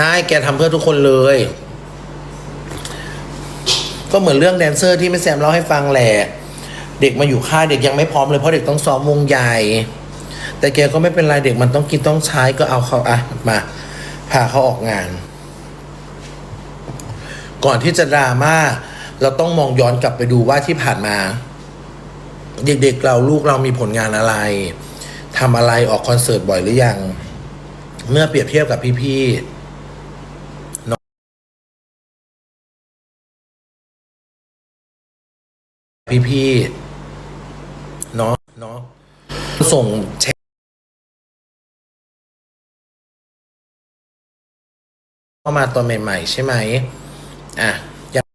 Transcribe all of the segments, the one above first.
ช่แกทำเพื่อทุกคนเลย ก็เหมือนเรื่องแดนเซอร์ที่แม่แซมเล่าให้ฟังแหละเด็กมาอยู่ค่ายเด็กยังไม่พร้อมเลยเพราะเด็กต้องซ้อมวงใหญ่ แต่แกก็ไม่เป็นไรเด็กมันต้องกินต้องใช้ก็เอาเขาอะมาพาเขาออกงาน ก่อนที่จะดราม่าเราต้องมองย้อนกลับไปดูว่าที่ผ่านมา เด็กๆเราลูกเรามีผลงานอะไรทำอะไรออกคอนเสิร์ตบ่อยหรือยัง เมื่อเปรียบเทียบกับพี่ๆ พี่ๆเนาะเนาะส่งแชร์เข้ามาตอนใหม่ ๆ ใช่ไหมอะยัง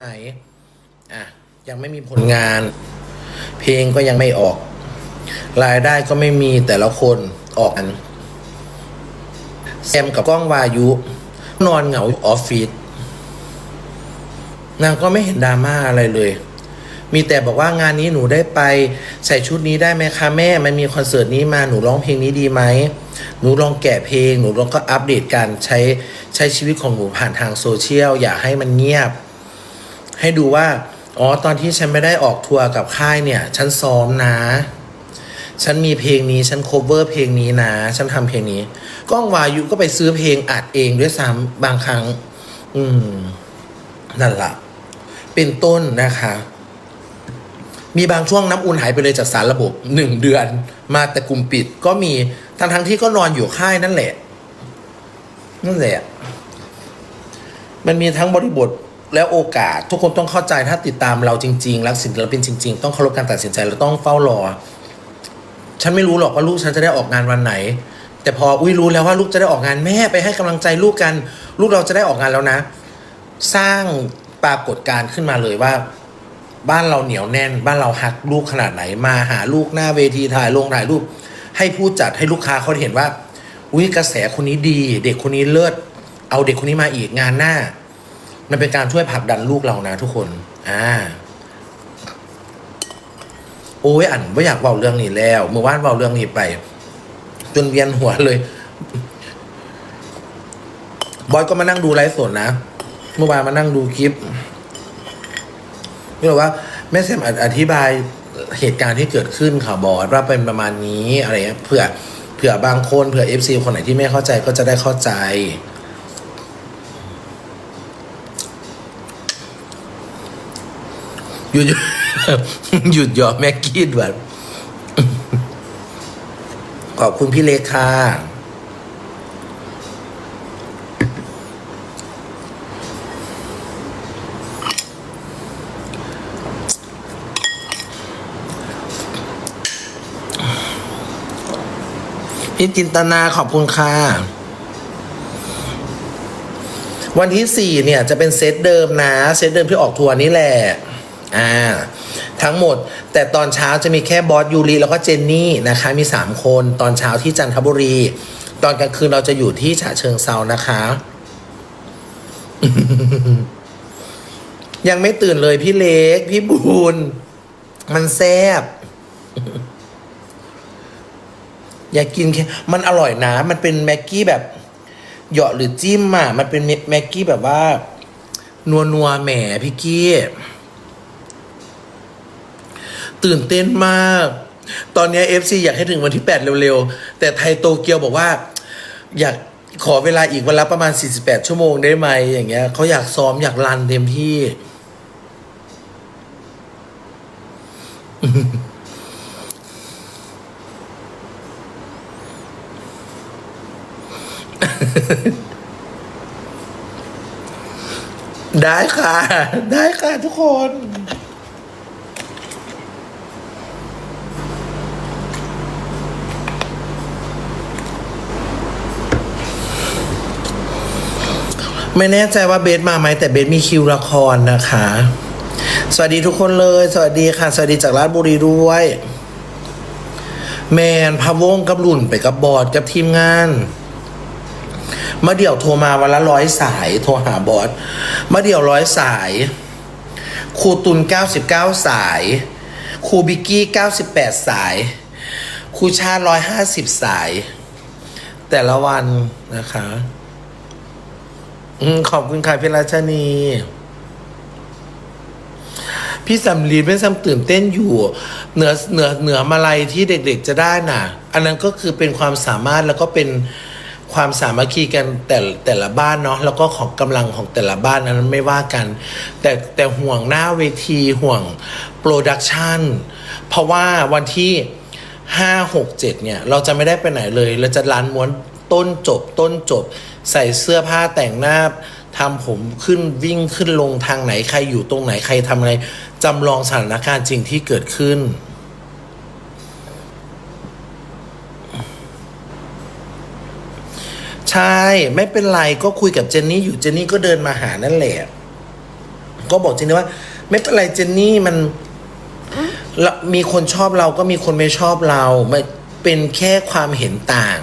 ไหนอะยังไม่มีผลงาน เพลงก็ยังไม่ออก รายได้ก็ไม่มีแต่ละคนออกกันแซมกับก้องวายุ นอนเหงาออฟฟิศ นางก็ไม่เห็นดราม่าอะไรเลย มีแต่บอกว่างานนี้หนูได้ไปใส่ชุดนี้ได้ไหมคะแม่ มันมีคอนเสิร์ตนี้มาหนูร้องเพลงนี้ดีไหมหนูลองแกะเพลง หนูลองก็อัปเดตการใช้ใช้ชีวิตของหนูผ่านทางโซเชียลอย่าให้มันเงียบ ให้ดูว่าอ๋อตอนที่ฉันไม่ได้ออกทัวร์กับค่ายเนี่ย ฉันซ้อมนะ ฉันมีเพลงนี้ฉัน cover เพลงนี้นะ ฉันทำเพลงนี้ ก้องวายุก็ไปซื้อเพลงอัดเองด้วยซ้ำบางครั้ง อืม นั่นละ่ะ เป็นต้นนะคะ มีบางช่วงน้ำอุ่นหายไปเลยจากสารระบบหนึ่งเดือน มาแต่กลุ่มปิดก็มีทั้งทั้งๆที่ก็นอนอยู่ค่ายนั่นแหละ นั่นแหละ มันมีทั้งบริบทและโอกาส ทุกคนต้องเข้าใจถ้าติดตามเราจริงๆ รักศิลปินจริง ๆ ต้องเคารพการตัดสินใจและต้องเฝ้ารอ ฉันไม่รู้หรอกว่าลูกฉันจะได้ออกงานวันไหน แต่พออุ้ยรู้แล้วว่าลูกจะได้ออกงานแม่ไปให้กำลังใจลูกกัน ลูกเราจะได้ออกงานแล้วนะ สร้างปรากฏการณ์ขึ้นมาเลยว่า บ้านเราเหนียวแน่น บ้านเราหักลูกขนาดไหนมาหาลูกหน้าเวทีถ่ายลงถ่ายรูป ให้ผู้จัดให้ลูกค้าเขาเห็นว่าอุ้ยกระแสคนนี้ดี เด็กคนนี้เลิศเอาเด็กคนนี้มาอีกงานหน้า มันเป็นการช่วยผลักดันลูกเรานะทุกคนอ่าโอ้ยอันไม่อยากเบาเรื่องนี้แล้วเมื่อวานเบาเรื่องนี้ไป จนเวียนหัวเลย บอยก็มานั่งดูไลฟ์สดนะ เมื่อวานมานั่งดูคลิปพี่บอกว่าแม่แซมอธิบายเหตุการณ์ที่เกิดขึ้นค่ะบอสว่าเป็นประมาณนี้อะไรเงี้ยเผื่อเผื่อบางคนเผื่อเอฟซีคนไหนที่ไม่เข้าใจก็จะได้เข้าใจ หยุดหยุดหยอกแม็กกี้ด่วนขอบคุณพี่เลขา พี่จินตนาขอบคุณค่ะวันที่สี่เนี่ย จะเป็นเซตเดิมนะ เซตเดิมที่ออกทัวร์นี่แหละ อ่า ทั้งหมด แต่ตอนเช้าจะมีแค่บอสยูรีแล้วก็เจนนี่นะคะ มีสามคนตอนเช้าที่จันทบุรี ตอนกลางคืนเราจะอยู่ที่ฉะเชิงเซานะคะ ยังไม่ตื่นเลยพี่เล็ก พี่บูนมันแซบ อยากกินแค่มันอร่อยนะ มันเป็นแม็กกี้แบบเหยาะหรือจิ้มอะ มันเป็นแม็กกี้แบบว่า นัวนัวแหมพี่กี้ตื่นเต้นมาก ตอนนี้ FC อยากให้ถึงวันที่ 8 เร็วๆ แต่ไทยโตเกียวบอกว่า อยากขอเวลาอีกวันละประมาณ 48 ชั่วโมงได้ไหมอย่างเงี้ยเขาอยากซ้อมอยากรันเต็มที่ ได้ค่ะ ได้ค่ะทุกคน ไม่แน่ใจว่าเบสมาไหมแต่เบสมีคิวละครนะคะ สวัสดีทุกคนเลย สวัสดีค่ะ สวัสดีจากราชบุรีด้วย แมนพะวงกับหลุ่นไปกับบอร์ดกับทีมงาน มาเดี่ยวโทรมาวันละร้อยสาย โทรหาบอสมาเดี่ยวร้อยสายครูตุนเก้าสิบเก้าสายครูบิกกี้เก้าสิบแปดสายครูชาร้อยห้าสิบสาย แต่ละวันนะคะอขอบคุณค่ะพี่ราชนี พี่สำลีเป็นสำตื่นเต้นอยู่ เหนือเหนือเหนือมาลัยที่เด็กๆจะได้น่ะ อันนั้นก็คือเป็นความสามารถแล้วก็เป็น ความสามัคคีกันแต่แต่ละบ้านเนาะแล้วก็ของกำลังของแต่ละบ้านนนั้นไม่ว่ากัน แต่แต่ห่วงหน้าเวทีห่วงโปรดักชันเพราะว่าวันที่ห้าหกเจ็ดเนี่ย เราจะไม่ได้ไปไหนเลย เราจะร้านม้วนต้นจบต้นจบ ใส่เสื้อผ้าแต่งหน้าทำผมขึ้นวิ่งขึ้นลงทางไหนใครอยู่ตรงไหนใครทำอะไรจำลองสถานการณ์จริงที่เกิดขึ้น ใช่ ไม่เป็นไรก็คุยกับเจนนี่อยู่เจนนี่ก็เดินมาหานั่นแหละ ก็บอกเจนนี่ว่า ไม่เป็นไรเจนนี่มันมีคนชอบเราก็มีคนไม่ชอบเรามันเป็นแค่ความเห็นต่าง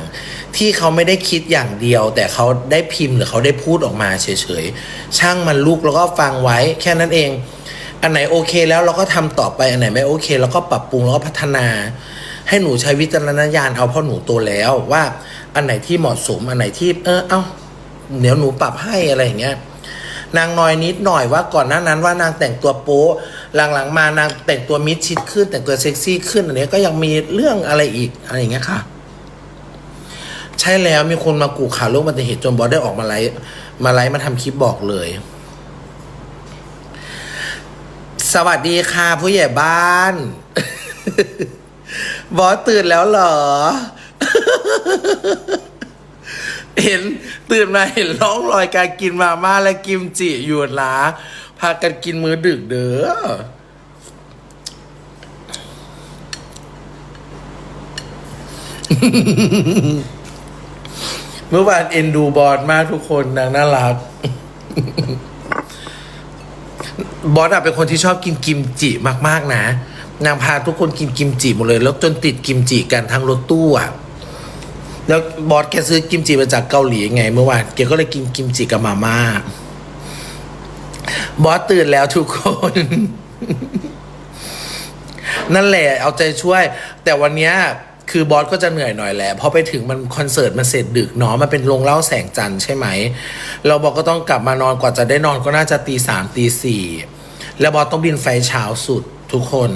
ที่เขาไม่ได้คิดอย่างเดียว แต่เขาได้พิมพ์หรือเขาได้พูดออกมาเฉยๆช่างมันลูกแล้วก็ฟังไว้ แค่นั้นเอง อันไหนโอเคแล้วเราก็ทำต่อไปอันไหนไม่โอเคเราก็ปรับปรุงแล้วก็พัฒนา ให้หนูใช้วิจารณญาณเอาเพราะหนูโตแล้วว่า อันไหนที่เหมาะสมอันไหนที่เออ เอ้าเดี๋ยวหนูปรับให้อะไรอย่างเงี้ยนางน้อยนิดหน่อยว่าก่อนหน้านั้นว่านางแต่งตัวโป๊หลังๆมานางแต่งตัวมิดชิดขึ้น แต่งตัวเซ็กซี่ขึ้นอันนี้ก็ยังมีเรื่องอะไรอีกอะไรอย่างเงี้ยค่ะ ใช่แล้วมีคนมากูข่าวเรื่องอุบัติเหตุจนบอสได้ออกมาไลฟ์มาไลฟ์มาทำคลิปบอกเลย สวัสดีค่ะผู้ใหญ่บ้าน บอสตื่นแล้วเหรอ เห็นตื่นมาเห็นร่องรอยการกินมาม่าและกิมจิอยู่นะพากันกินมื้อดึกเด้อเมื่อวานเอ็นดูบอสมากทุกคนนางน่ารัก บอสอะเป็นคนที่ชอบกินกิมจิมาก ๆ นะ นางพาทุกคนกินกิมจิหมดเลย แล้วจนติดกิมจิกันทั้งรถตู้อะ แล้วบอสแกซื้อกิมจิมาจากเกาหลีไง เมื่อวานแกก็เลยกินกิมจิกับมาม่าบอสตื่นแล้วทุกคน นั่นแหละ เอาใจช่วย แต่วันนี้คือบอสก็จะเหนื่อยหน่อยแหละพราะไปถึงมันคอนเสิร์ตมันเสร็จดึกเนาะมันเป็นโรงเล่าแสงจันทร์ใช่ไหม เราบอกก็ต้องกลับมานอนกว่าจะได้นอนก็น่าจะตีสามตีสี่แล้วบอสต้องบินไฟเช้าสุดทุกคน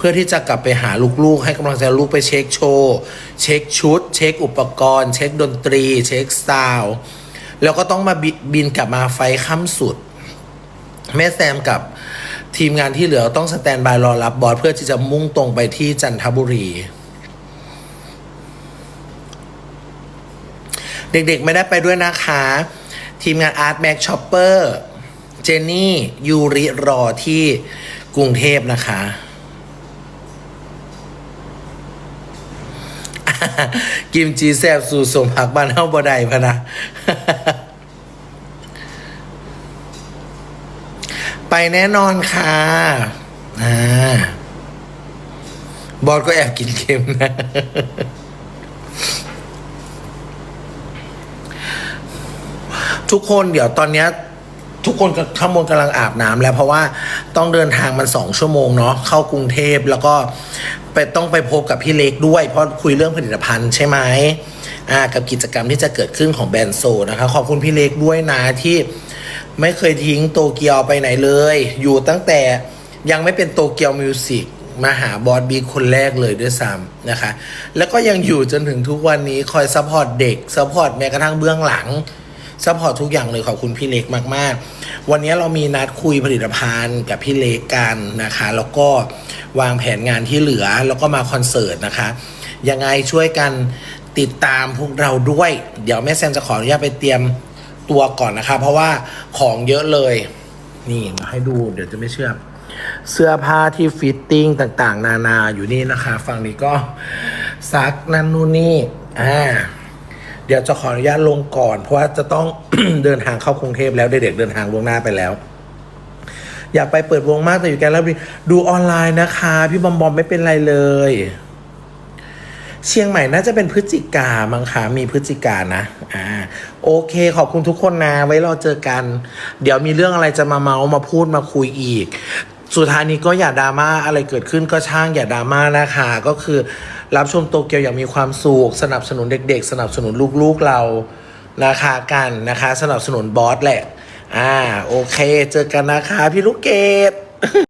เพื่อที่จะกลับไปหาลูกๆ ให้กำลังใจลูกไปเช็คโชว์ เช็คชุด เช็คอุปกรณ์ เช็คดนตรี เช็คซาวด์แล้วก็ต้องมาบิบินกลับมาไฟค่ำสุด แม่แซมกับทีมงานที่เหลือต้องสแตนบายรอรับบอสเพื่อที่จะมุ่งตรงไปที่จันทบุรี เด็กๆไม่ได้ไปด้วยนะคะ ทีมงาน Art Mac Shopper เจนนี่ยูริรอที่กรุงเทพนะคะ กิมจีแซบสู่สมผักบ้านเฮาบ่ได้พะนะไปแน่นอนค่ะอ่าบอสก็แอบกินเค็มนะ ทุกคนเดี๋ยวตอนเนี้ยทุกคนข้างบนกำลังอาบน้ำแล้วเพราะว่าต้องเดินทางมันสองชั่วโมงเนาะเข้ากรุงเทพแล้วก็ ไปต้องไปพบกับพี่เล็กด้วย เพราะคุยเรื่องผลิตภัณฑ์ใช่ไหมอ่ากับกิจกรรมที่จะเกิดขึ้นของแบรนด์โซนะคะขอบคุณพี่เล็กด้วยนะที่ไม่เคยทิ้งโตเกียวไปไหนเลย อยู่ตั้งแต่ยังไม่เป็นโตเกียวมิวสิกมาหาบอสบีคนแรกเลยด้วยซ้ำนะคะ แล้วก็ยังอยู่จนถึงทุกวันนี้คอยซัพพอร์ตเด็กซัพพอร์ตแม้กระทั่งเบื้องหลัง ซัพพอร์ตทุกอย่างเลยขอบคุณพี่เล็กมาก ๆ วันนี้เรามีนัดคุยผลิตภัณฑ์กับพี่เล็กกันนะคะ แล้วก็วางแผนงานที่เหลือแล้วก็มาคอนเสิร์ตนะคะ ยังไงช่วยกันติดตามพวกเราด้วย เดี๋ยวแม่แซมจะขออนุญาตไปเตรียมตัวก่อนนะคะ เพราะว่าของเยอะเลย นี่มาให้ดูเดี๋ยวจะไม่เชื่อ เสื้อผ้าที่ฟิตติ้งต่างๆ นานาอยู่นี่นะคะ ฝั่งนี้ก็ซักนั่นนู่นนี่อ่า เดี๋ยวจะขออนุญาตลงก่อน เพราะว่าจะต้องเดินทางเข้ากรุงเทพแล้วเด็กๆเดินทางล่วงหน้าไปแล้ว อยากไปเปิดวงมากแต่อยู่แกนแล้วดูออนไลน์นะคะ พี่บอมบอมไม่เป็นไรเลย เชียงใหม่น่าจะเป็นพฤศจิกามังคะมีพฤศจิกานะอ่าโอเค ขอบคุณทุกคนนะไว้รอเจอกัน เดี๋ยวมีเรื่องอะไรจะมาเมาส์มาพูดมาคุยอีก สุดท้ายนี้ก็อย่าดราม่าอะไรเกิดขึ้นก็ช่างอย่าดราม่านะคะก็คือ รับชมโตเกียวอย่างมีความสุขสนับสนุนเด็ก ๆ สนับสนุนลูกๆเรานะคะกันนะคะ สนับสนุนบอสแหละ อ่า โอเค เจอกันนะคะ พี่ลูกเกด